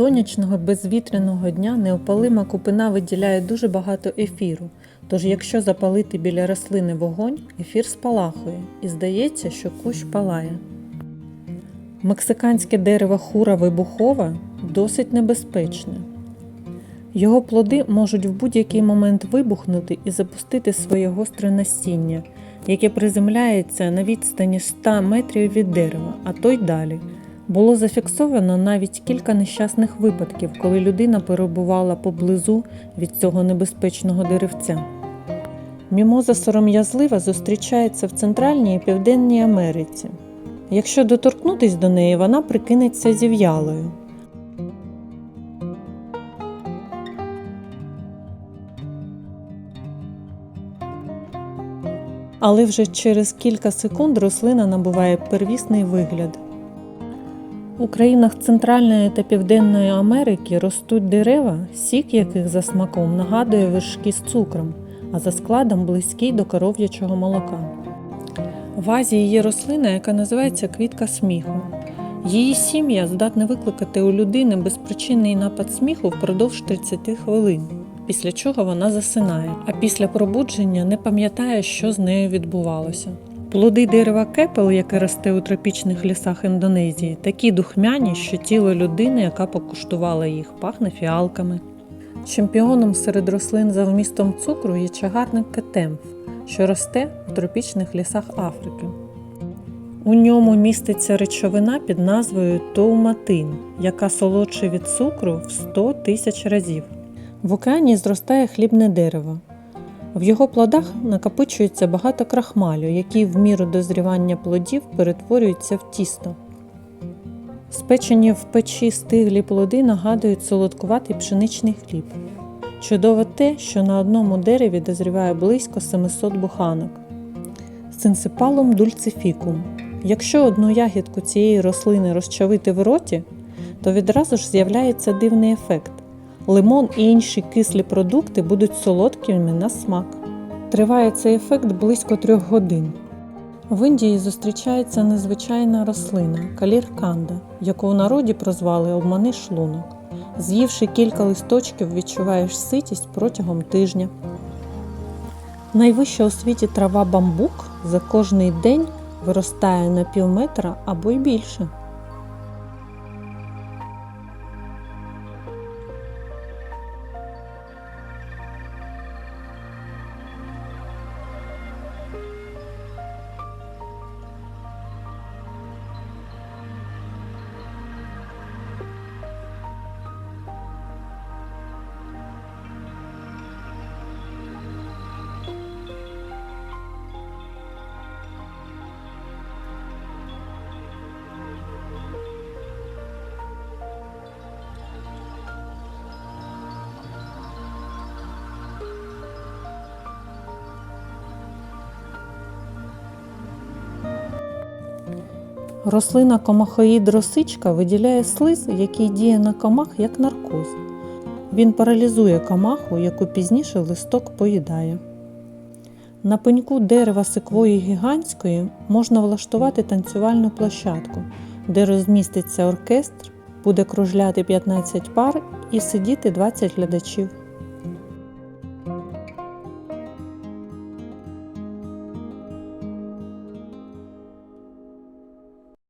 сонячного безвітряного дня неопалима купина виділяє дуже багато ефіру. Тож, якщо запалити біля рослини вогонь, ефір спалахує і здається, що кущ палає. Мексиканське дерево хура вибухова досить небезпечне. Його плоди можуть в будь-який момент вибухнути і запустити своє гостре насіння, яке приземляється на відстані 100 метрів від дерева, а то й далі. Було зафіксовано навіть кілька нещасних випадків, коли людина перебувала поблизу від цього небезпечного деревця. Мімоза сором'язлива зустрічається в Центральній і Південній Америці. Якщо доторкнутись до неї, вона прикинеться зів'ялою. Але вже через кілька секунд рослина набуває первісний вигляд. У країнах Центральної та Південної Америки ростуть дерева, сік яких за смаком нагадує вершки з цукром, а за складом близький до коров'ячого молока. В Азії є рослина, яка називається квітка сміху. Її сім'я здатна викликати у людини безпричинний напад сміху впродовж 30 хвилин, після чого вона засинає, а після пробудження не пам'ятає, що з нею відбувалося. Плоди дерева кепел, яке росте у тропічних лісах Індонезії, такі духмяні, що тіло людини, яка покуштувала їх, пахне фіалками. Чемпіоном серед рослин за вмістом цукру є чагарник кетемф, що росте в тропічних лісах Африки. У ньому міститься речовина під назвою тоуматин, яка солодше від цукру в 100 тисяч разів. В океані зростає хлібне дерево. В його плодах накопичується багато крахмалю, який в міру дозрівання плодів перетворюється в тісто. Спечені в печі стиглі плоди нагадують солодкуватий пшеничний хліб. Чудово те, що на одному дереві дозріває близько 700 буханок. Синсипалум дульцифікум. Якщо одну ягідку цієї рослини розчавити в роті, то відразу ж з'являється дивний ефект. Лимон і інші кислі продукти будуть солодкими на смак. Триває цей ефект близько трьох годин. В Індії зустрічається незвичайна рослина калірканда, яку у народі прозвали обмани шлунок. З'ївши кілька листочків, відчуваєш ситість протягом тижня. Найвища у світі трава бамбук за кожний день виростає на пів метра або й більше. Рослина комахоїд росичка виділяє слиз, який діє на комах як наркоз. Він паралізує комаху, яку пізніше листок поїдає. На пеньку дерева секвої гігантської можна влаштувати танцювальну площадку, де розміститься оркестр, буде кружляти 15 пар і сидіти 20 глядачів.